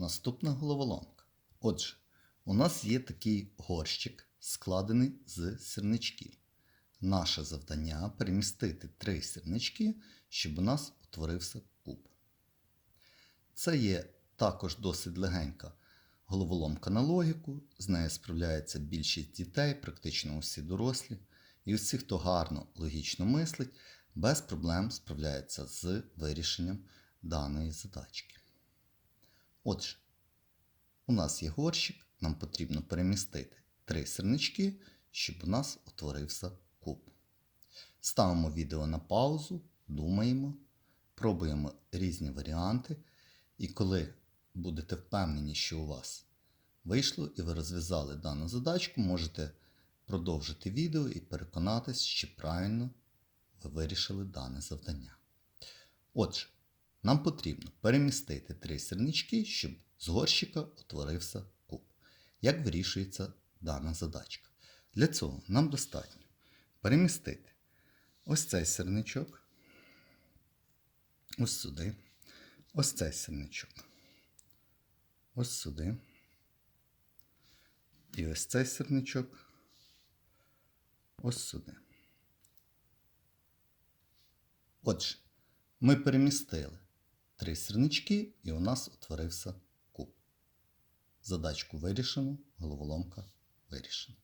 Наступна головоломка. Отже, у нас є такий горщик, складений з сірничків. Наше завдання перемістити три сірнички, щоб у нас утворився куб. Це є також досить легенька головоломка на логіку. З нею справляється більшість дітей, практично усі дорослі. І усі, хто гарно логічно мислить, без проблем справляється з вирішенням даної задачки. Отже, у нас є горщик, нам потрібно перемістити три сирнички, щоб у нас утворився куб. Ставимо відео на паузу, думаємо, пробуємо різні варіанти. І коли будете впевнені, що у вас вийшло і ви розв'язали дану задачку, можете продовжити відео і переконатись, чи правильно ви вирішили дане завдання. Отже, нам потрібно перемістити три сірнички, щоб з горщика утворився куб. Як вирішується дана задачка? Для цього нам достатньо перемістити ось цей сірничок, ось сюди, ось цей сірничок, ось сюди. І ось цей сірничок ось сюди. Отже, ми перемістили три сірнички, і у нас утворився куб. Задачку вирішено, головоломка вирішена.